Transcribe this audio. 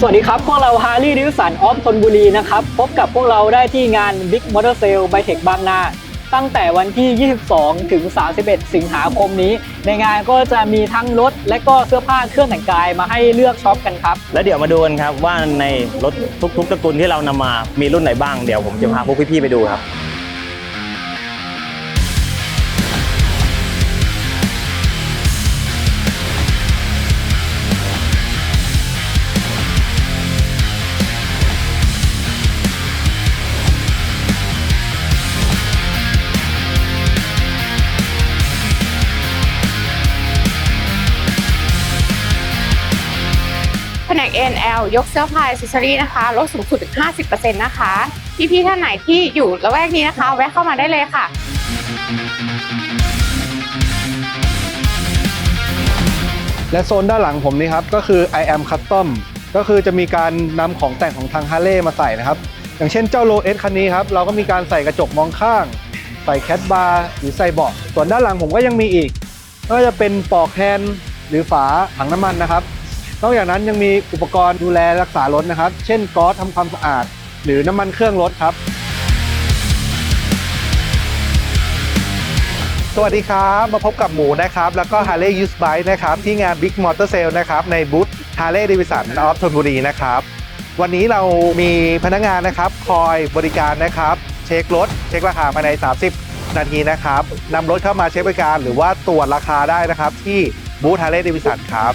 สวัสดีครับ พวกเราฮาร์ลี่ดิวสันออฟธนบุรีนะครับ พบกับพวกเราได้ที่งาน Big Motor Sale by Tech บางนา ตั้งแต่วันที่ 22 ถึง 31 สิงหาคมนี้ ในงานก็จะมีทั้งรถ และก็เสื้อผ้าเครื่องแต่งกายมาให้เลือกช็อปกันครับ แล้วเดี๋ยวมาดูกันครับว่าในรถทุกๆตระกูลที่เรานำมามีรุ่นไหนบ้างเดี๋ยวผมจะพาพวกพี่ๆไปดูครับ นก NL ยกเสื้อผ้าอ c เซสซอรี่นะคะ ลดสูงสุดถึง 50%นะคะ พี่ๆท่านไหนที่อยู่ละแวกนี้นะคะ แวะเข้ามาได้เลยค่ะและโซนด้านหลังผมนี่ครับ ก็คือ I am custom ก็คือจะมีการนำของแต่งของทางฮาร์เลย์มาใส่นะครับ อย่างเช่นเจ้าโลเอสคันนี้ครับ เราก็มีการใส่กระจกมองข้าง ใส่แคทบาร์หรือใส่เบาะส่วนด้านหลังผมก็ยังมีอีกไม่ว่าจะเป็นปลอกแฮนหรือฝาถังน้ำมันนะครับ นอกจากนั้นยังมีอุปกรณ์ดูแลรักษารถนะครับ เช่นก๊อซทำความสะอาด หรือน้ำมันเครื่องรถครับ สวัสดีครับ มาพบกับหมูนะครับ แล้วก็ Harley Used Bike นะครับ ที่งาน Big Motor Sale นะครับ ในบูธ Harley Davidson of ธนบุรีนะครับ วันนี้เรามีพนักงานนะครับ คอยบริการนะครับ เช็ครถ เช็คราคาภายใน 30 นาทีนะครับนำรถเข้ามาเช็คบริการ หรือว่าตรวจราคาได้นะครับ ที่บูธ Harley Davidson ครับ